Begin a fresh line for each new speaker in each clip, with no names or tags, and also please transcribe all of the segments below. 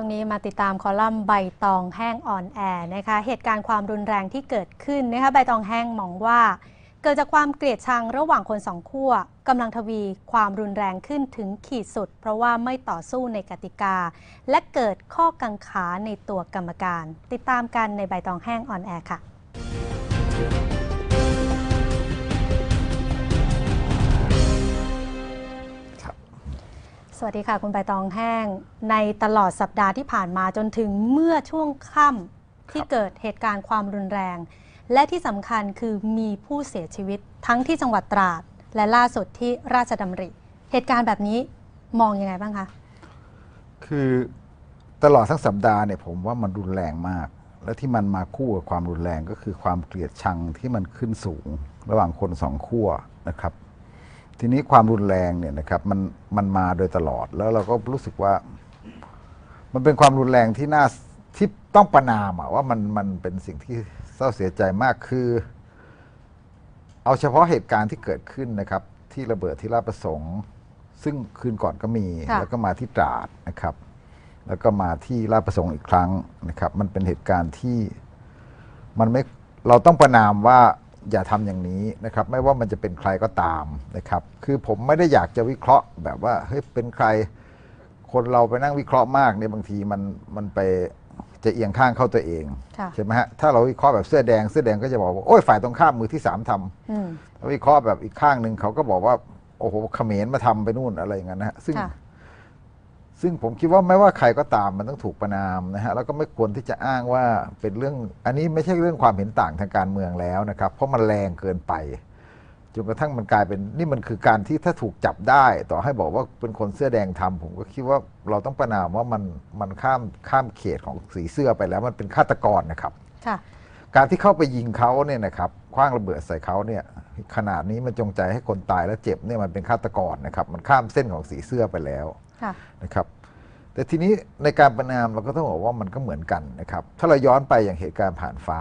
ตรงนี้มาติดตามคอลัมน์ใบตองแห้งอ่อนแอนะคะ เหตุการณ์ความรุนแรงที่เกิดขึ้นนะคะใบตองแห้งมองว่า เกิดจากความเกลียดชังระหว่างคนสองขั้วกำลังทวีความรุนแรงขึ้นถึงขีดสุด เพราะว่าไม่ต่อสู้ในกติกา และเกิดข้อกังขาในตัวกรรมการ ติดตามกันในใบตองแห้งอ่อนแอค่ะ สวัสดีค่ะ คุณใบตองแห้ง ในตลอดสัปดาห์ที่ผ่านมาจนถึงเมื่อช่วงค่ำที่เกิดเหตุการณ์ความรุนแรง และที่สำคัญคือมีผู้เสียชีวิตทั้งที่จังหวัดตราด และล่าสุดที่ราชดำริ เหตุการณ์แบบนี้มองยังไงบ้างคะ
คือตลอดทั้งสัปดาห์เนี่ยผมว่ามันรุนแรงมาก และที่มันมาคู่กับความรุนแรงก็คือความเกลียดชังที่มันขึ้นสูง ระหว่างคนสองขั้วนะครับ ทีนี้ความรุนแรงเนี่ยนะครับมันมันมาโดยตลอดแล้วเราก็รู้สึกว่า มันเป็นความรุนแรงที่น่าที่ต้องประนามอะว่ามันมันเป็นสิ่งที่เศร้าเสียใจมากคือ เอาเฉพาะเหตุการณ์ที่เกิดขึ้นนะครับ ที่ระเบิดที่ราชประสงค์ ซึ่งคืนก่อนก็มี
ค่ะ
แล้วก็มาที่ตราดนะครับ แล้วก็มาที่ราชประสงค์อีกครั้งนะครับ มันเป็นเหตุการณ์ที่มันไม่เราต้องประนามว่า อย่าทำอย่างนี้นะครับ ไม่ว่ามันจะเป็นใครก็ตามนะครับ คือผมไม่ได้อยากจะวิเคราะห์แบบว่าเฮ้ยเป็นใคร คนเราไปนั่งวิเคราะห์มากเนี่ยบางทีมันมันไปจะเอียงข้างเข้าตัวเอง
ค่ะ
ใช่ไหมฮะถ้าเราวิเคราะห์แบบเสื้อแดงเสื้อแดงก็จะบอกว่าโอ้ยฝ่ายตรงข้ามมือที่สามทำ
อืม
ถ้าวิเคราะห์แบบอีกข้างหนึ่งเขาก็บอกว่าโอ้โหเขมรมาทำไปนู่นอะไรอย่างนั้นนะฮะซึ่ง
ค่ะ
ซึ่งผมคิดว่าไม่ว่าใครก็ตามมันต้องถูกประนามนะฮะแล้วก็ไม่ควรที่จะอ้างว่าเป็นเรื่องอันนี้ไม่ใช่เรื่องความเห็นต่างทางการเมืองแล้วนะครับ เพราะมันแรงเกินไปจนกระทั่งมันกลายเป็นนี่มันคือการที่ถ้าถูกจับได้ ต่อให้บอกว่าเป็นคนเสื้อแดงทำผมก็คิดว่าเราต้องประนามว่ามันมันข้ามข้ามเขตของสีเสื้อไปแล้ว มันเป็นฆาตกรนะครับ
ค่ะ
การที่เข้าไปยิงเขาเนี่ยนะครับคว้างระเบิดใส่เขาเนี่ยขนาดนี้มันจงใจให้คนตายและเจ็บเนี่ยมันเป็นฆาตกรนะครับ มันข้ามเส้นของสีเสื้อไปแล้ว
ค่ะ
นะครับแต่ทีนี้ในการประนามเราก็ต้องบอกว่ามันก็เหมือนกันนะครับ ถ้าเราย้อนไปอย่างเหตุการณ์ผ่านฟ้า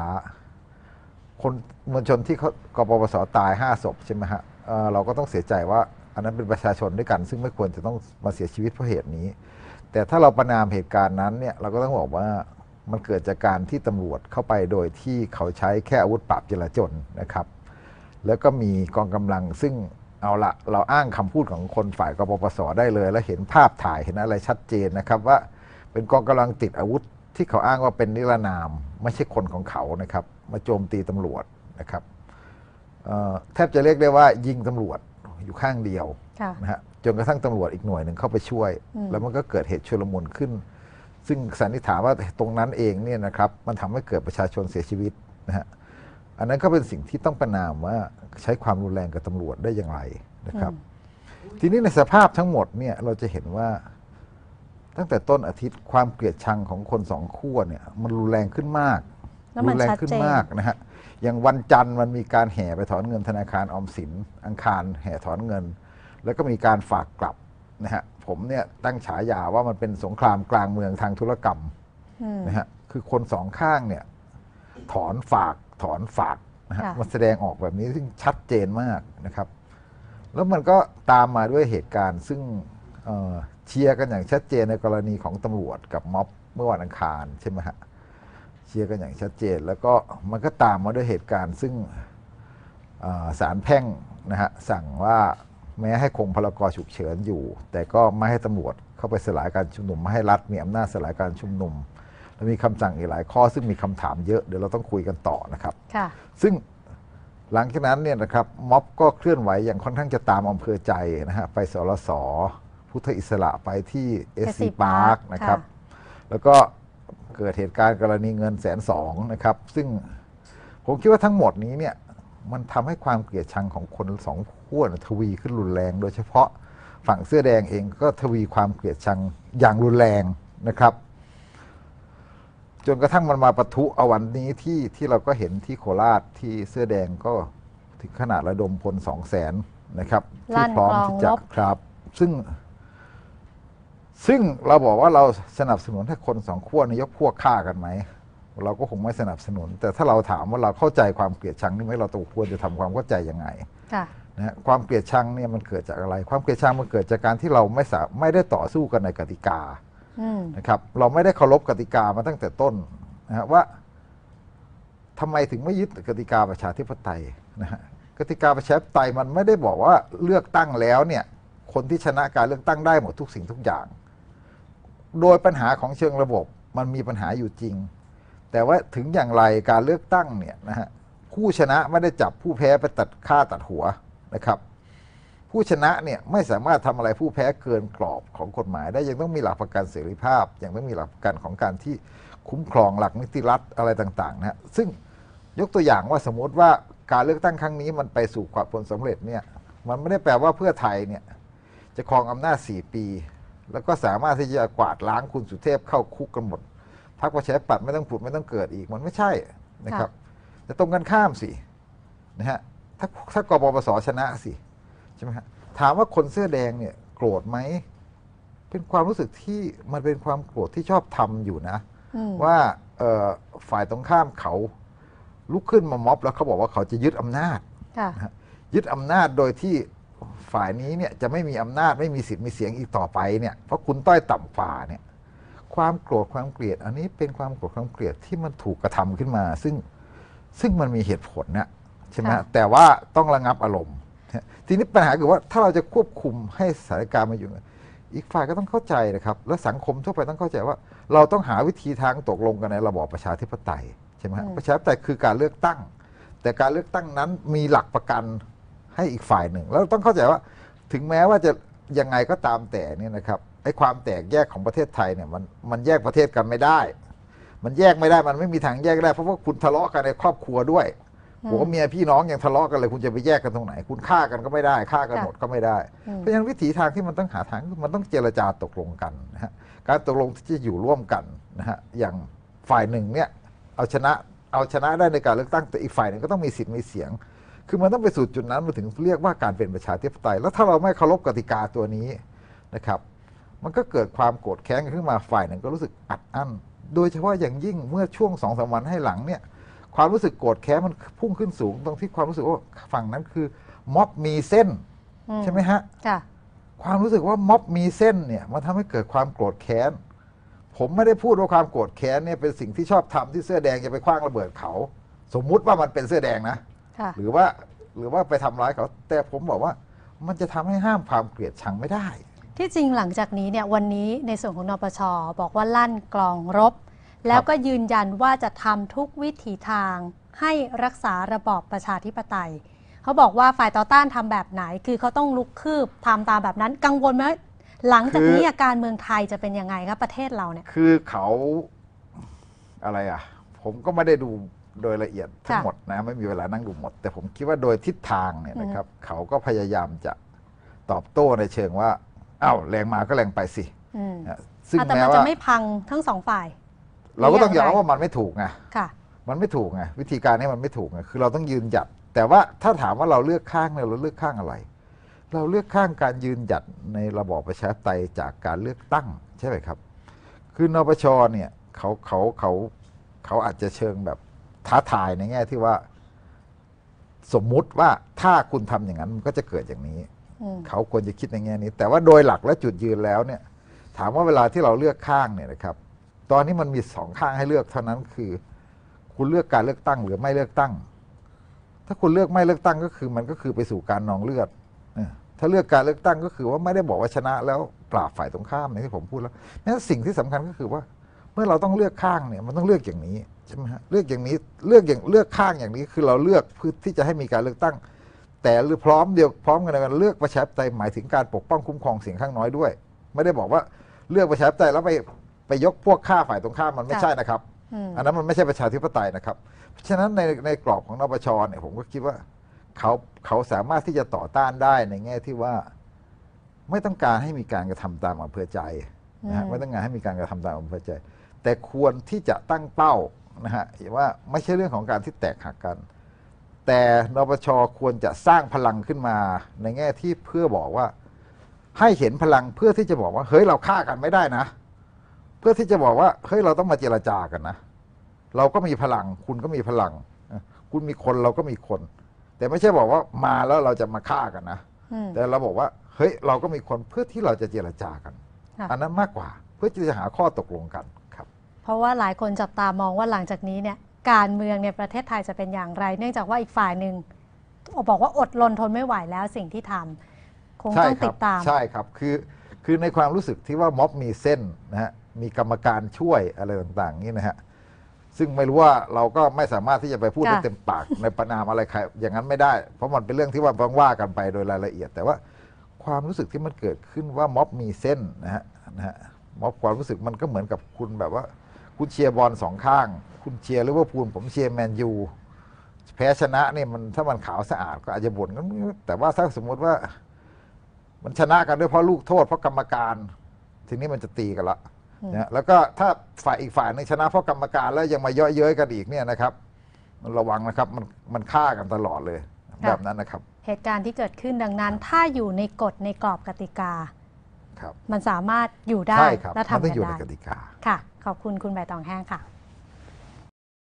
คนมวลชนที่เขากปปสตายห้าศพใช่ไหมฮะเเราก็ต้องเสียใจว่า อันนั้นเป็นประชาชนด้วยกัน ซึ่งไม่ควรจะต้องมาเสียชีวิตเพราะเหตุนี้ แต่ถ้าเราประนามเหตุการณ์นั้นเนี่ยเราก็ต้องบอกว่ามันเกิดจากการที่ตำรวจเข้าไปโดยที่เขาใช้แค่อาวุธปราบจราจนนะครับ แล้วก็มีกองกำลังซึ่ง เอาละเราอ้างคำพูดของคนฝ่ายกปปสได้เลย และเห็นภาพถ่ายเห็นอะไรชัดเจนนะครับ ว่าเป็นกองกำลังติดอาวุธที่เขาอ้างว่าเป็นนิรนาม ไม่ใช่คนของเขานะครับ มาโจมตีตำรวจนะครับเอ่อแทบจะเรียกได้ว่ายิงตำรวจอยู่ข้างเดียว
ค่ะ
นะฮะจนกระทั่งตำรวจอีกหน่วยหนึ่งเข้าไปช่วย
อืม
แล้วมันก็เกิดเหตุชุลมุนขึ้น ซึ่งสันนิษฐานว่าตรงนั้นเองเนี่ยนะครับ มันทำให้เกิดประชาชนเสียชีวิตนะฮะ อันนั้นก็เป็นสิ่งที่ต้องประนามว่าใช้ความรุนแรงกับตำรวจได้อย่างไรนะครับ ทีนี้ในสภาพทั้งหมดเนี่ยเราจะเห็นว่าตั้งแต่ต้นอาทิตย์ความเกลียดชังของคนสองขั้วเนี่ยมันรุนแรงขึ้นมาก
แล้วมัน
รุนแรง
ชัด
ขึ้น
เจน
มากนะฮะอย่างวันจันทร์มันมีการแห่ไปถอนเงินธนาคารออมสิน อังคารแห่ถอนเงิน แล้วก็มีการฝากกลับนะฮะผมเนี่ยตั้งฉายาว่ามันเป็นสงครามกลางเมืองทางธุรกรรม
อืม
นะฮะ คือคนสองข้างเนี่ย ถอนฝาก ถอนฝากนะฮะ
ค่ะ
มันแสดงออกแบบนี้ซึ่งชัดเจนมากนะครับ แล้วมันก็ตามมาด้วยเหตุการณ์ซึ่งเอ่อเชียร์กันอย่างชัดเจนในกรณีของตำรวจกับม็อบเมื่อวันอังคารใช่ไหมฮะเชียร์กันอย่างชัดเจน แล้วก็มันก็ตามมาด้วยเหตุการณ์ซึ่งเอ่อศาลแพ่งนะฮะสั่งว่าแม้ให้คงพลกรฉุกเฉินอยู่ แต่ก็ไม่ให้ตำรวจเข้าไปสลายการชุมนุมไม่ให้รัฐมีอำนาจสลายการชุมนุมและ มีคำสั่งอีกหลายข้อซึ่งมีคำถามเยอะเดี๋ยวเราต้องคุยกันต่อนะครับ
ค่ะ
ซึ่งหลังจากนั้นเนี่ยนะครับม็อบก็เคลื่อนไหวอย่างค่อนข้างจะตามอำเภอใจนะฮะไปสรสพุทธอิสระไปที่เอส
SC
ซีพาร์ค
Park
นะครับ
ค่ะ
แล้วก็เกิดเหตุการณ์กรณีเงินแสนสองนะครับ ซึ่งผมคิดว่าทั้งหมดนี้เนี่ยมันทำให้ความเกลียดชังของคนสองขั้วเนี่ยทวีขึ้นรุนแรง โดยเฉพาะฝั่งเสื้อแดงเองก็ทวีความเกลียดชังอย่างรุนแรงนะครับ จนกระทั่งมันมาปะทุเอาวันนี้ที่ที่เราก็เห็นที่โคราชที่เสื้อแดงก็ถึงขนาดระดมพลสองแสนนะครับ
ลั่
ที่
น
พร้อม
กลอง
ที่จะ
รบ
ครับ ซึ่ง ซึ่งเราบอกว่าเราสนับสนุนให้คนสองขั้วนี้ยกพวกฆ่ากันไหมเราก็คงไม่สนับสนุน แต่ถ้าเราถามว่าเราเข้าใจความเกลียดชังนี่ไหมเราต้องควรจะทำความเข้าใจยังไง
ค่ะ
นะฮะความเกลียดชังเนี่ยมันเกิดจากอะไร ความเกลียดชังมันเกิดจากการที่เราไม่สาไม่ได้ต่อสู้กันในกติกา
อืม
นะครับเราไม่ได้เคารพกติกามาตั้งแต่ต้นนะฮะว่าทำไมถึงไม่ยึดกติกาประชาธิปไตยนะฮะกติกาประชาธิปไตยมันไม่ได้บอกว่าเลือกตั้งแล้วเนี่ยคนที่ชนะการเลือกตั้งได้หมดทุกสิ่งทุกอย่าง โดยปัญหาของเชิงระบบมันมีปัญหาอยู่จริง แต่ว่าถึงอย่างไรการเลือกตั้งเนี่ยนะฮะผู้ชนะไม่ได้จับผู้แพ้ไปตัดค่าตัดหัวนะครับ ผู้ชนะเนี่ยไม่สามารถทำอะไรผู้แพ้เกินกรอบของกฎหมาย ได้ยังต้องมีหลักประกันเสรีภาพ ยังต้องมีหลักประกันของการที่คุ้มครองหลักนิติรัฐอะไรต่างๆนะฮะซึ่งยกตัวอย่างว่าสมมติว่าการเลือกตั้งครั้งนี้มันไปสู่ความผลสำเร็จเนี่ยมันไม่ได้แปลว่าเพื่อไทยเนี่ยจะครองอำนาจ 4 ปี แล้วก็สามารถที่จะกวาดล้างคุณสุเทพเข้าคุกกันหมดพรรคประชาธิปัตย์ไม่ต้องผุดไม่ต้องเกิดอีกมันไม่ใช่นะครับแต่ตรงกันข้ามสินะฮะถ้าถ้ากบปสชนะสิ ใช่ไหมฮะถามว่าคนเสื้อแดงเนี่ยโกรธไหมเป็นความรู้สึกที่มันเป็นความโกรธที่ชอบทำอยู่นะ
อืม
ว่าเอ่อฝ่ายตรงข้ามเขาลุกขึ้นมาม็อบแล้วเขาบอกว่าเขาจะยึดอำนาจ
ค่ะ
ยึดอำนาจโดยที่ฝ่ายนี้เนี่ยจะไม่มีอำนาจไม่มีสิทธิ์มีเสียงอีกต่อไปเนี่ยเพราะคุณต้อยต่ำกว่าเนี่ย ความโกรธความเกลียด อันนี้เป็นความโกรธความเกลียดที่มันถูกกระทำขึ้นมา ซึ่งซึ่งมันมีเหตุผลนะใช่ไหมฮะ
ค่ะ
แต่ว่าต้องระงับอารมณ์ ทีนี้ปัญหาคือว่าถ้าเราจะควบคุมให้สถานการณ์มาอยู่ อีกฝ่ายก็ต้องเข้าใจนะครับ และสังคมทั่วไปต้องเข้าใจว่า เราต้องหาวิธีทางตกลงกันในระบอบประชาธิปไตยใช่ไหมฮะ
อืม
ประชาธิปไตยคือการเลือกตั้ง แต่การเลือกตั้งนั้นมีหลักประกันให้อีกฝ่ายหนึ่ง แล้วเราต้องเข้าใจว่าถึงแม้ว่าจะยังไงก็ตามแต่เนี่ยนะครับไอ้ความแตกแยกของประเทศไทยเนี่ยมันมันแยกประเทศกันไม่ได้ มันแยกไม่ได้มันไม่มีทางแยกได้ เพราะว่าคุณทะเลาะกันในครอบครัวด้วย
อืม
ผัวเมียพี่น้องยังทะเลาะกันเลยคุณจะไปแยกกันตรงไหน คุณฆ่ากันก็ไม่ได้ฆ่ากัน
ค่ะ
หมดก็ไม่ได้
อืม
เพราะฉะนั้นวิถีทางที่มันต้องหาทางคือมันต้องเจรจาตกลงกันนะฮะการตกลงที่จะอยู่ร่วมกันนะฮะอย่างฝ่ายหนึ่งเนี่ยเอาชนะเอาชนะได้ในการเลือกตั้งแต่อีกฝ่ายหนึ่งก็ต้องมีสิทธิ์มีเสียง คือมันต้องไปสู่จุดนั้นมันถึงเรียกว่าการเป็นประชาธิปไตย แล้วถ้าเราไม่เคารพกติกาตัวนี้นะครับมันก็เกิดความโกรธแค้นกันขึ้นมาฝ่ายหนึ่งก็รู้สึกอัดอั้น โดยเฉพาะอย่างยิ่งเมื่อช่วงสองสามวันให้หลังเนี่ย ความรู้สึกโกรธแค้นมันพุ่งขึ้นสูงตรงที่ความรู้สึกว่าฝั่งนั้นคือ ม็อบมีเส้น
อื
ใช่ไหมฮะ
ค่ะ
ความรู้สึกว่าม็อบมีเส้นเนี่ยมันทำให้เกิดความโกรธแค้นผมไม่ได้พูดว่าความโกรธแค้นเนี่ยเป็นสิ่งที่ชอบทำที่เสื้อแดงจะไปคว้างระเบิดเขา สมมุติว่ามันเป็นเสื้อแดงนะ
ค่ะ
หรือว่าหรือว่าไปทำร้ายเขา แต่ผมบอกว่ามันจะทำให้ห้ามความเกลียดชังไม่ได้
ที่จริงหลังจากนี้เนี่ยวันนี้ในส่วนของนปชบอกว่าลั่นกลองรบ แล้วก็ยืนยันว่าจะทำทุกวิถีทางให้รักษาระบอบประชาธิปไตย เขาบอกว่าฝ่ายต่อต้านทำแบบไหน คือเขาต้องลุกคืบทำตามแบบนั้น กังวลไหมหลังจากนี้
คือ
อาการเมืองไทยจะเป็นยังไงครับประเทศเราเนี่ย
คือเขาอะไรอะ ผมก็ไม่ได้ดูโดยละเอียดทั้ง
ค่ะ
หมดนะไม่มีเวลานั่งดูหมด แต่ผมคิดว่าโดยทิศทางเนี่ยนะครับ เขาก็พยายามจะตอบโต้ในเชิงว่าอ้าวแรงมาก็แรงไปสิ
อืม
นะซึ่ง
อะแต่
แม้
มันจะ
ว่า
ไม่พังทั้งสองฝ่าย
เราก็ต้องยอม
หรือยังไง
รับว่ามันไม่ถูกไง
ค่ะ
มันไม่ถูกไงวิธีการนี้มันไม่ถูกไงคือเราต้องยืนหยัด แต่ว่าถ้าถามว่าเราเลือกข้างเนี่ยเราเลือกข้างอะไร เราเลือกข้างการยืนหยัดในระบอบประชาธิปไตยจากการเลือกตั้งใช่ไหมครับ คือนปชเนี่ยเขาเขาเขาเขาอาจจะเชิงแบบท้าทายในแง่ที่ว่า สมมุติว่าถ้าคุณทำอย่างนั้นมันก็จะเกิดอย่างนี้
อืม
เขาควรจะคิดในแง่นี้ แต่ว่าโดยหลักและจุดยืนแล้วเนี่ย ถามว่าเวลาที่เราเลือกข้างเนี่ยนะครับ ตอนนี้มันมีสองข้างให้เลือกเท่านั้นคือ คุณเลือกการเลือกตั้งหรือไม่เลือกตั้ง ถ้าคุณเลือกไม่เลือกตั้งก็คือ มันก็คือไปสู่การนองเลือดถ้าเลือกการเลือกตั้งก็คือว่าไม่ได้บอกว่าชนะ แล้วปราบฝ่ายตรงข้ามอย่างที่ผมพูดแล้วนั้นสิ่งที่สำคัญก็คือว่า เมื่อเราต้องเลือกข้างเนี่ยมันต้องเลือกอย่างนี้ใช่ไหมฮะเลือกอย่างนี้เลือกอย่างเลือกข้างอย่างนี้คือเราเลือกเพื่อที่จะให้มีการเลือกตั้ง แต่พร้อมเดียวพร้อมกันในการเลือกประชาธิปไตยหมายถึงการปกป้องคุ้มครองเสียงข้างน้อยด้วย ไม่ได้บอกว่าเลือกประชาธิปไตยแล้วไป ไปยกพวกฆ่าฝ่ายตรงข้ามมันไม่
ค่ะ
ใช่นะครับ
อืม
อันนั้นมันไม่ใช่ประชาธิปไตยนะครับ เพราะฉะนั้นในในกรอบของนปชเนี่ยผมก็คิดว่าเขาเขาสามารถที่จะต่อต้านได้ในแง่ที่ว่า ไม่ต้องการให้มีการกระทำตามอำเภอใจนะฮะ
อืม
ไม่ต้องการให้มีการกระทำตามอำเภอใจ แต่ควรที่จะตั้งเป้านะฮะว่าไม่ใช่เรื่องของการที่แตกหักกัน แต่นปชควรจะสร้างพลังขึ้นมาในแง่ที่เพื่อบอกว่า ให้เห็นพลังเพื่อที่จะบอกว่า เฮ้ยเราฆ่ากันไม่ได้นะเพื่อที่จะบอกว่าเฮ้ยเราต้องมาเจรจากันนะเราก็มีพลัง คุณก็มีพลังนะคุณมีคนเราก็มีคน แต่ไม่ใช่บอกว่ามาแล้วเราจะมาฆ่ากันนะ
อืม
แต่เราบอกว่าเฮ้ยเราก็มีคนเพื่อที่เราจะเจรจากัน
ค่ะ
อันนั้นมากกว่าเพื่อที่จะหาข้อตกลงกันครับ
เพราะว่าหลายคนจับตามองว่าหลังจากนี้เนี่ยการเมืองในประเทศไทยจะเป็นอย่างไร เนื่องจากว่าอีกฝ่ายหนึ่งบอกว่าอดรนทนไม่ไหวแล้วสิ่งที่ทำคง
ใช่
ต้อง
ค
ติ
รั
ดตาม
ใช่ครับคือคือในความรู้สึกที่ว่าม็อบมีเส้นนะฮะ มีกรรมการช่วยอะไรต่างๆนี่นะฮะซึ่งไม่รู้ว่าเราก็ไม่สามารถที่จะไปพูดได้
ค่ะ
เต็มปากในประนามอะไรใครอย่างนั้นไม่ได้ เพราะมันเป็นเรื่องที่ว่าต้องว่ากันไปโดยรายละเอียด แต่ว่าความรู้สึกที่มันเกิดขึ้นว่าม็อบมีเส้นนะฮะนะฮะม็อบความรู้สึกมันก็เหมือนกับคุณแบบว่า คุณเชียร์บอลสองข้าง คุณเชียร์ลิเวอร์พูลผมเชียร์แมนยู แพ้ชนะเนี่ยมันถ้ามันขาวสะอาดก็อาจจะบ่นกันแต่ว่าถ้าสมมติว่า มันชนะกันด้วยเพราะลูกโทษเพราะกรรมการ ทีนี้มันจะตีกันละ
อืม
นะแล้วก็ถ้าฝ่ายอีกฝ่ายหนึงชนะเพราะกรรมการแล้วยังมาเยาะเย้ยกันอีกเนี่ยนะครับมันระวังนะครับมันมันฆ่ากันตลอดเลยแบบนั้นนะครับ
เหตุการณ์ที่เกิดขึ้นดังนั้น ถ้าอยู่ในกฎในกรอบกติกา
ครับ
มันสามารถอยู่ได้
ใช่ครับ
และ
มัน
ทำ
ต้
กั
องอยู่ใน
นได้
กติกา
ค่ะ ขอบคุณคุณใบตองแห้งค่ะ